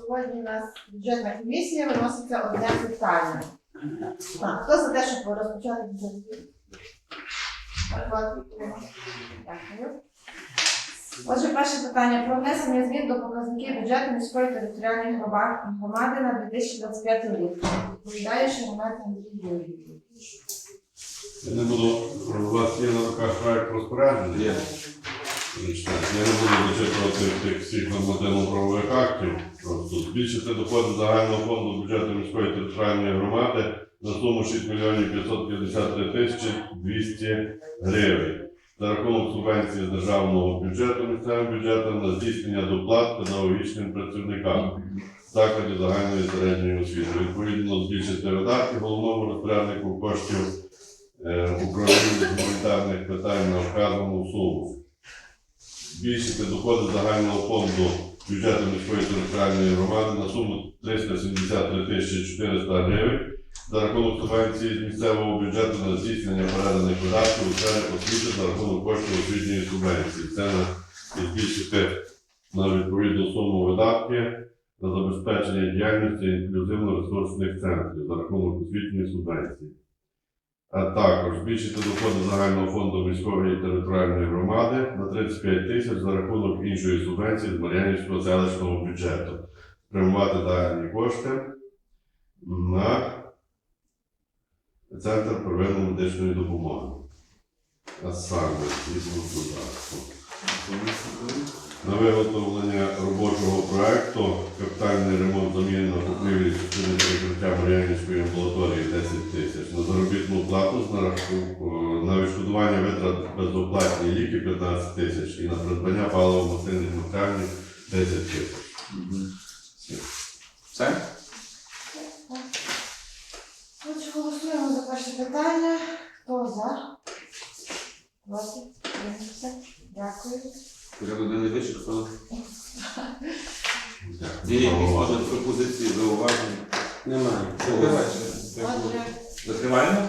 Сьогодні у нас бюджетна комісія виноситься одне питання. Так, хто за те, щоб розпочати бюджет? Дякую. Отже, перше питання про внесення змін до показників бюджету міської територіальної грома- громади на 2025 рік. Відповідає Шеремет Андрій Юрійович. Я не буду, у вас є на руках проект розпорядження? Я не буду зачитувати тих всіх нормативно-правових актів. Просто збільшити доходи загального фонду бюджету міської територіальної громади на суму 6 мільйонів 553 тисячі 200 гривень. За рахунок субвенції з державного бюджету місцевим бюджетом на здійснення доплат педагогічним працівникам закладів загальної середньої освіти. Відповідно, збільшити видатки головному розпоряднику коштів е, управління гуманітарних питань на вказану суму. Збільшити доходи загального фонду бюджету міської територіальної громади на суму 373 тисячі 400 гривень за рахунок субвенції з місцевого бюджету на здійснення переданих видатків у сфері освіти за рахунок коштів освітньої субвенції. Це на збільшити на відповідну суму видатки на забезпечення діяльності інклюзивно-ресурсних центрів за рахунок освітньої субвенції. А також збільшити доходи загального фонду міської територіальної громади на 35 тисяч за рахунок іншої субвенції з Мар'янівського селищного бюджету. Спрямувати дані кошти на Центр первинної медичної допомоги. А саме. На виготовлення робочого проекту капітальний ремонт заміни на покрівлі частини перекриття Мар'янівської амбулаторії 10 тисяч, на заробітну плату з нарахунку на відшкодування витрат безоплатні ліки 15 тисяч і на придбання паливо-мастильних матеріалів 10 тисяч. Все? Отже, голосуємо за перше питання. Хто за? Проти? Утримався? Дякую. Порядок денний вичерпано. Дякую. Є якісь може пропозиції, зауваження? Немає. Отже, Закриваємо?